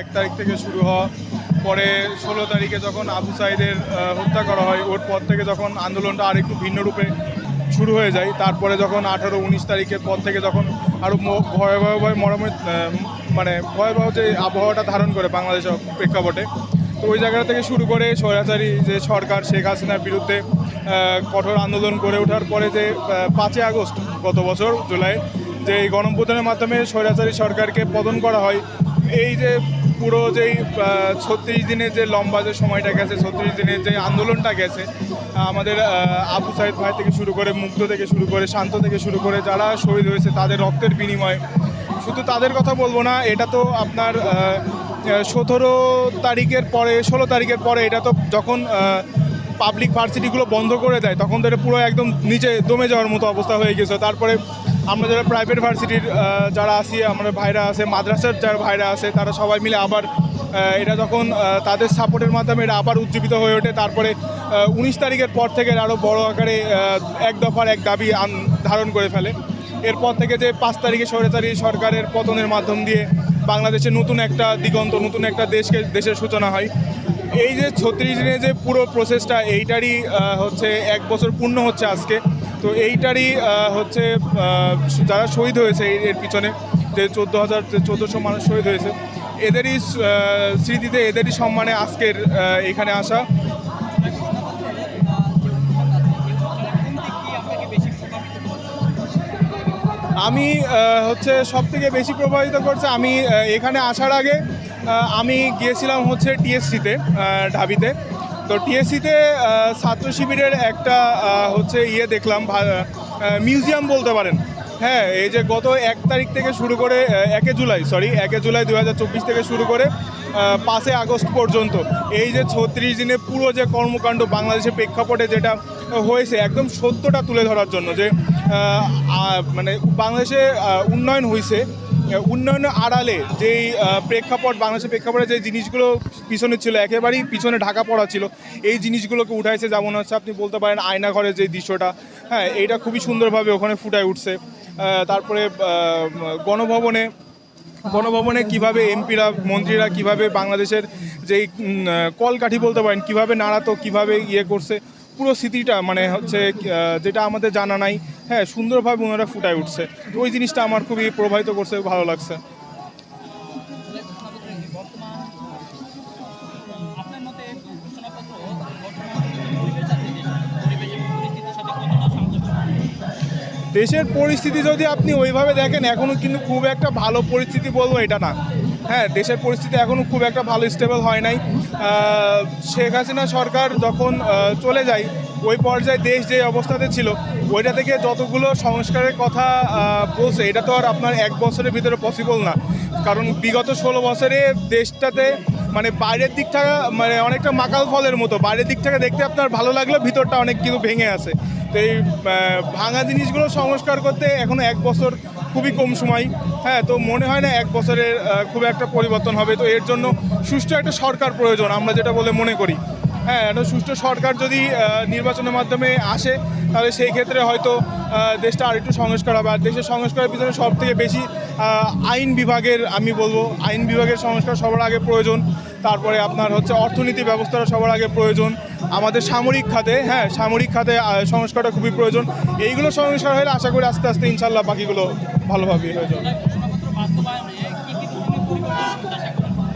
এক তারিখ থেকে শুরু হওয়া, পরে ষোলো তারিখে যখন আবু সাইদের হত্যা করা হয়, ওর পর থেকে যখন আন্দোলনটা আরেকটু ভিন্ন রূপে শুরু হয়ে যায়, তারপরে যখন আঠারো উনিশ তারিখের পর থেকে যখন আরও ভয়াবহ মরমে মানে ভয়াবহ যে আবহাওয়াটা ধারণ করে বাংলাদেশের প্রেক্ষাপটে, তো ওই জায়গা থেকে শুরু করে স্বৈরাচারী যে সরকার শেখ হাসিনার বিরুদ্ধে কঠোর আন্দোলন করে ওঠার পরে যে পাঁচই আগস্ট গত বছর, জুলাই, যে এই গণপ্রদানের মাধ্যমে স্বৈরাচারী সরকারকে পতন করা হয়, এই যে পুরো যেই ছত্রিশ দিনের যে লম্বা যে সময়টা গেছে, ছত্রিশ দিনের যে আন্দোলনটা গেছে আমাদের আবু সাইদ ভাই থেকে শুরু করে, মুগ্ধ থেকে শুরু করে, শান্ত থেকে শুরু করে যারা শহীদ হয়েছে, তাদের রক্তের বিনিময়ে। শুধু তাদের কথা বলব না, এটা তো আপনার সতেরো তারিখের পরে, ষোলো তারিখের পরে এটা তো যখন পাবলিক ভার্সিটিগুলো বন্ধ করে দেয়, তখন তো এটা পুরো একদম নিচে দমে যাওয়ার মতো অবস্থা হয়ে গেছে। তারপরে আমরা যারা প্রাইভেট ভার্সিটির যারা আছি, আমরা ভাইরা আছে, মাদ্রাসার যারা ভাইরা আছে, তারা সবাই মিলে আবার এটা যখন তাদের সাপোর্টের মাধ্যমে এটা আবার উজ্জীবিত হয়ে ওঠে, তারপরে উনিশ তারিখের পর থেকে আরও বড় আকারে এক দফার এক দাবি ধারণ করে ফেলে। এরপর থেকে যে পাঁচ তারিখে স্বৈরাচারী সরকারের পতনের মাধ্যম দিয়ে বাংলাদেশে নতুন একটা দিগন্ত, নতুন একটা দেশকে, দেশের সূচনা হয়। এই যে ছত্রিশ দিনের যে পুরো প্রসেসটা এইটারই হচ্ছে এক বছর পূর্ণ হচ্ছে আজকে। তো এইটারই হচ্ছে যারা শহীদ হয়েছে এর- পিছনে, যে চোদ্দ হাজার চোদ্দোশো মানুষ শহীদ হয়েছে, এদেরই স্মৃতিতে এদেরই সম্মানে আজকের এখানে আসা। আমি হচ্ছে সব থেকে বেশি প্রভাবিত করছে আমি এখানে আসার আগে আমি গিয়েছিলাম হচ্ছে টিএসসিতে ঢাবিতে। তো টিএসসিতে ছাত্র শিবিরের একটা হচ্ছে ইয়ে দেখলাম মিউজিয়াম বলতে পারেন। হ্যাঁ এই যে গত এক তারিখ থেকে শুরু করে একে জুলাই সরি একে জুলাই দু হাজার চব্বিশ থেকে শুরু করে পাঁচই আগস্ট পর্যন্ত, এই যে ছত্রিশ দিনে পুরো যে কর্মকাণ্ড বাংলাদেশের প্রেক্ষাপটে যেটা হয়েছে, একদম সত্যটা তুলে ধরার জন্য যে মানে বাংলাদেশে উন্নয়ন হয়েছে উন্নয়নের আড়ালে যেই প্রেক্ষাপট, বাংলাদেশের প্রেক্ষাপটে যে জিনিসগুলো পিছনে ছিল, একেবারেই পিছনে ঢাকা পড়া ছিল, এই জিনিসগুলোকে উঠাইছে যেমন হচ্ছে আপনি বলতে পারেন আয়নাঘরের যে দৃশ্যটা হ্যাঁ এইটা খুবই সুন্দরভাবে ওখানে ফুটায় উঠছে। তারপরে গণভবনে গণভবনে কীভাবে এমপিরা, মন্ত্রীরা কীভাবে বাংলাদেশের যেই কলকাঠি বলতে পারেন, কীভাবে নাড়াতো, কীভাবে ইয়ে করছে পুরো স্মৃতিটা মানে হচ্ছে যেটা আমাদের জানা নাই হ্যাঁ সুন্দরভাবে ওনারা ফুটায় উঠছে। তো ওই জিনিসটা আমার খুবই প্রভাবিত করছে, ভালো লাগছে। দেশের পরিস্থিতি যদি আপনি ওইভাবে দেখেন এখনও কিন্তু খুব একটা ভালো পরিস্থিতি বলব এটা না। হ্যাঁ দেশের পরিস্থিতি এখনও খুব একটা ভালো স্টেবল হয় নাই। শেখ হাসিনা সরকার যখন চলে যায়, ওই পর্যায়ে দেশ যে অবস্থাতে ছিল, ওইটা থেকে যতগুলো সংস্কারের কথা বলছে, এটা তো আর আপনার এক বছরের ভিতরে পসিবল না। কারণ বিগত ষোলো বছরে দেশটাতে মানে বাইরের দিক থেকে মানে অনেকটা মাকাল ফলের মতো, বাইরের দিক থেকে দেখতে আপনার ভালো লাগলেও ভিতরটা অনেক কিন্তু ভেঙে আছে। তো এই ভাঙা জিনিসগুলো সংস্কার করতে এখনও এক বছর খুবই কম সময়। হ্যাঁ তো মনে হয় না এক বছরের খুব একটা পরিবর্তন হবে। তো এর জন্য সুষ্ঠু একটা সরকার প্রয়োজন, আমরা যেটা বলে মনে করি। হ্যাঁ একটা সুষ্ঠু সরকার যদি নির্বাচনের মাধ্যমে আসে, তাহলে সেই ক্ষেত্রে হয়তো দেশটা আরেকটু সংস্কার হবে। আর দেশের সংস্কারের পিছনে সব থেকে বেশি আইন বিভাগের, আমি বলব, আইন বিভাগের সংস্কার সবার আগে প্রয়োজন। তারপরে আপনার হচ্ছে অর্থনীতি ব্যবস্থাটা সবার আগে প্রয়োজন। আমাদের সামরিক খাতে হ্যাঁ সামরিক খাতে সংস্কারটা খুবই প্রয়োজন। এইগুলো সংস্কার হলে আশা করি আস্তে আস্তে ইনশাল্লাহ বাকিগুলো ভালোভাবেই হয়ে যাবে।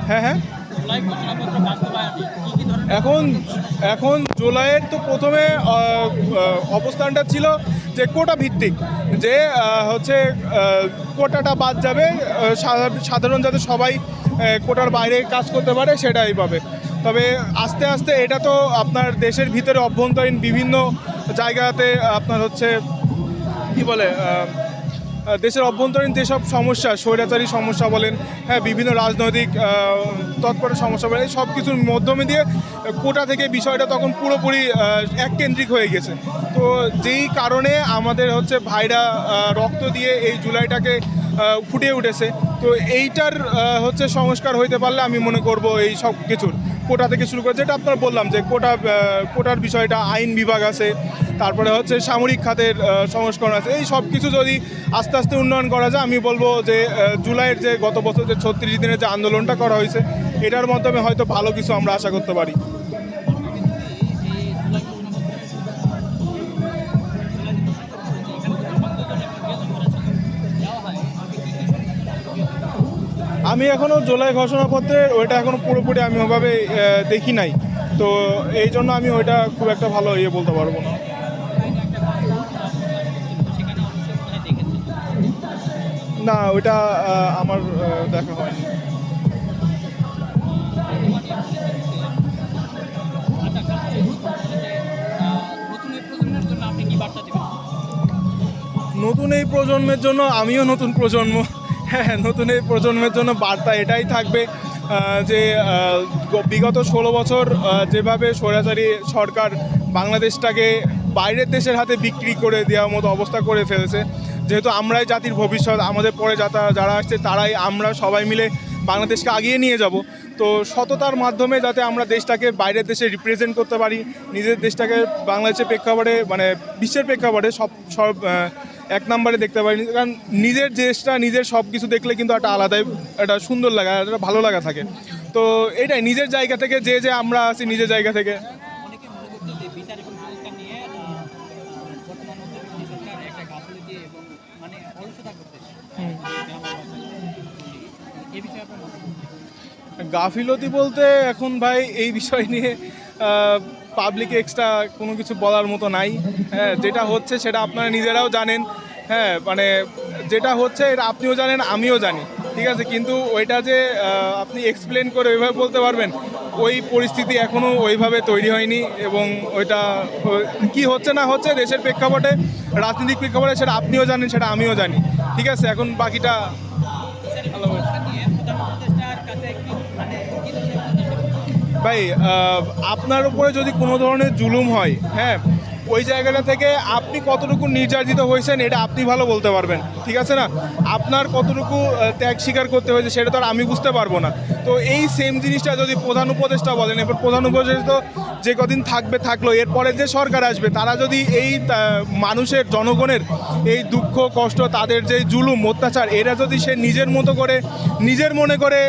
হ্যাঁ হ্যাঁ। এখন এখন জুলাইয়ের তো প্রথমে অবস্থানটা ছিল যে কোটা ভিত্তিক যে হচ্ছে কোটাটা বাদ যাবে সাধারণ যাতে সবাই কোটার বাইরে কাজ করতে পারে সেটাই পাবে। তবে আস্তে আস্তে এটা তো আপনার দেশের ভিতরে অভ্যন্তরীণ বিভিন্ন জায়গাতে আপনার হচ্ছে কি বলে দেশের অভ্যন্তরীণ যেসব সমস্যা স্বৈরাচারী সমস্যা বলেন হ্যাঁ বিভিন্ন রাজনৈতিক আহ, তৎপর সমস্যা বলেন সব কিছুর মাধ্যমে দিয়ে কোটা থেকে বিষয়টা তখন পুরোপুরি এককেন্দ্রিক হয়ে গেছে। তো যেই কারণে আমাদের হচ্ছে ভাইরা রক্ত দিয়ে এই জুলাইটাকে ফুটিয়ে উঠেছে। তো এইটার হচ্ছে সংস্কার হইতে পারলে আমি মনে করব এই সব কিছুর। কোটা থেকে শুরু করে যেটা আপনার বললাম যে কোটা কোটার বিষয়টা, আইন বিভাগ আছে, তারপরে হচ্ছে সামরিক খাতের সংস্করণ আছে। এই সব কিছু যদি আস্তে আস্তে উন্নয়ন করা যায়, আমি বলব যে জুলাইয়ের যে গত বছর যে ছত্রিশ দিনের যে আন্দোলনটা করা হয়েছে, এটার মাধ্যমে হয়তো ভালো কিছু আমরা আশা করতে পারি। আমি এখনও জুলাই ঘোষণাপত্রে ওইটা এখনও পুরোপুরি আমি ওভাবে দেখি নাই। তো এই জন্য আমি ওইটা খুব একটা ভালো ইয়ে বলতে পারব না। না, ওইটা আমার দেখা হয়নি। নতুন এই প্রজন্মের জন্য আমিও নতুন প্রজন্ম। হ্যাঁ নতুন এই প্রজন্মের জন্য বার্তা এটাই থাকবে যে বিগত ষোলো বছর যেভাবে স্বৈরাচারী সরকার বাংলাদেশটাকে বাইরের দেশের হাতে বিক্রি করে দেওয়ার মতো অবস্থা করে ফেলেছে, যেহেতু আমরাই জাতির ভবিষ্যৎ, আমাদের পরে যাতা, যারা আসছে তারাই আমরা সবাই মিলে বাংলাদেশকে আগিয়ে নিয়ে যাব। তো সততার মাধ্যমে যাতে আমরা দেশটাকে বাইরের দেশে রিপ্রেজেন্ট করতে পারি, নিজের দেশটাকে বাংলাদেশের প্রেক্ষাপটে মানে বিশ্বের প্রেক্ষাপটে সব সব এক নম্বরে দেখতে পারি কারণ নিজের দেশটা নিজের সব কিছু দেখলে কিন্তু একটা আলাদাই একটা সুন্দর লাগা একটা ভালো লাগা থাকে। তো এটাই নিজের জায়গা থেকে যে যে আমরা আছি নিজের জায়গা থেকে। অনেকে মনে মানে? গাফিলতি বলতে এখন ভাই এই বিষয় নিয়ে পাবলিক এক্সট্রা কোনো কিছু বলার মতো নাই। হ্যাঁ যেটা হচ্ছে সেটা আপনারা নিজেরাও জানেন। হ্যাঁ মানে যেটা হচ্ছে এটা আপনিও জানেন, আমিও জানি। ঠিক আছে, কিন্তু ওইটা যে আপনি এক্সপ্লেন করে ওইভাবে বলতে পারবেন, ওই পরিস্থিতি এখনও ওইভাবে তৈরি হয়নি এবং ওইটা, কি হচ্ছে না হচ্ছে দেশের প্রেক্ষাপটে, রাজনৈতিক প্রেক্ষাপটে সেটা আপনিও জানেন, সেটা আমিও জানি। ঠিক আছে, এখন বাকিটা ভাই আপনার উপরে যদি কোনো ধরনের জুলুম হয় হ্যাঁ ওই জায়গাটা থেকে আপনি কতটুকু নির্যাতিত হয়েছেন, এটা আপনি ভালো বলতে পারবেন। ঠিক আছে না? আপনার কতটুকু ত্যাগ স্বীকার করতে হয়েছে, সেটা তো আর আমি বুঝতে পারব না। তো এই সেম জিনিসটা যদি প্রধান উপদেষ্টা বলেন এবার প্রধান উপদেষ্টা যে কদিন থাকবে, থাকল, এরপরে যে সরকার আসবে, তারা যদি এই মানুষের, জনগণের এই দুঃখ, কষ্ট, তাদের যে জুলুম, অত্যাচার, এরা যদি সে নিজের মতো করে, নিজের মনে করে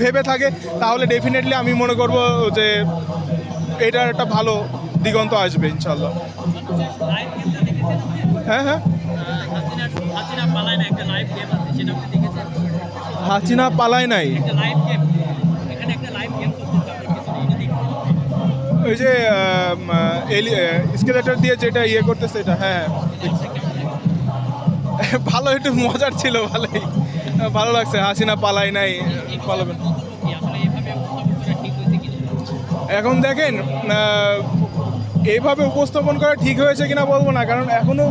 ভেবে থাকে, তাহলে ডেফিনেটলি আমি মনে করব যে এটার একটা ভালো দিগন্ত আসবে ইনশাল্লাহ? হ্যাঁ হ্যাঁ হাসিনা পালায় নাই ওই যে স্কেলেটার দিয়ে যেটা ইয়ে করতেছে এটা হ্যাঁ? হ্যাঁ ভালো, একটু মজার ছিল, ভালোই ভালো লাগছে, হাসিনা পালাই নাই পালাবেন এখন দেখেন এইভাবে উপস্থাপন করা ঠিক হয়েছে কিনা বলব না, কারণ এখনও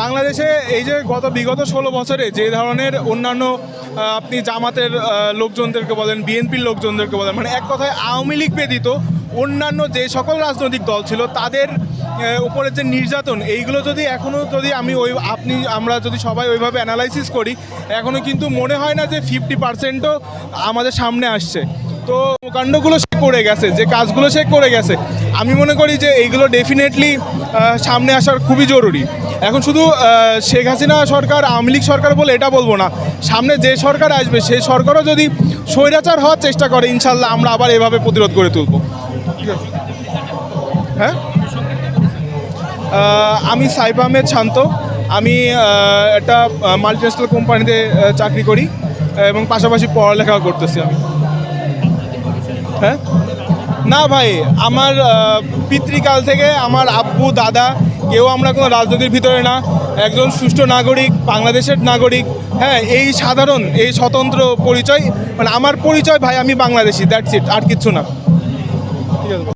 বাংলাদেশে এই যে গত বিগত ষোলো বছরে যে ধরনের অন্যান্য আপনি জামাতের লোকজনদেরকে বলেন, বিএনপির লোকজনদেরকে বলেন মানে এক কথায় আওয়ামী লীগ ব্যতীত অন্যান্য যে সকল রাজনৈতিক দল ছিল, তাদের উপরে যে নির্যাতন, এইগুলো যদি এখনও যদি আমি ওই, আপনি, আমরা যদি সবাই ওইভাবে অ্যানালাইসিস করি এখনও কিন্তু মনে হয় না যে ফিফটি পার্সেন্টও আমাদের সামনে আসছে। তো কাণ্ডগুলো সে করে গেছে, যে কাজগুলো সে করে গেছে আমি মনে করি যে এইগুলো ডেফিনেটলি সামনে আসার খুবই জরুরি। এখন শুধু শেখ হাসিনা সরকার, আওয়ামী লীগ সরকার বলে এটা বলব না। সামনে যে সরকার আসবে, সেই সরকারও যদি স্বৈরাচার হওয়ার চেষ্টা করে, ইনশাল্লাহ আমরা আবার এভাবে প্রতিরোধ করে তুলব। হ্যাঁ? আমি সাইফ আহমেদ শান্ত। আমি একটা মাল্টিন্যাশনাল কোম্পানিতে চাকরি করি। এবং পাশাপাশি পড়ালেখাও করতেছি আমি। হ্যাঁ? না ভাই, আমার পিতৃকাল থেকে আমার আব্বু, দাদা, কেউ আমরা কোনো রাজনীতির ভিতরে না। একজন সুষ্ঠু নাগরিক, বাংলাদেশের নাগরিক হ্যাঁ এই সাধারণ, এই স্বতন্ত্র পরিচয় মানে আমার পরিচয় ভাই, আমি বাংলাদেশি দ্যাটস ইট আর কিছু না। ঠিক আছে।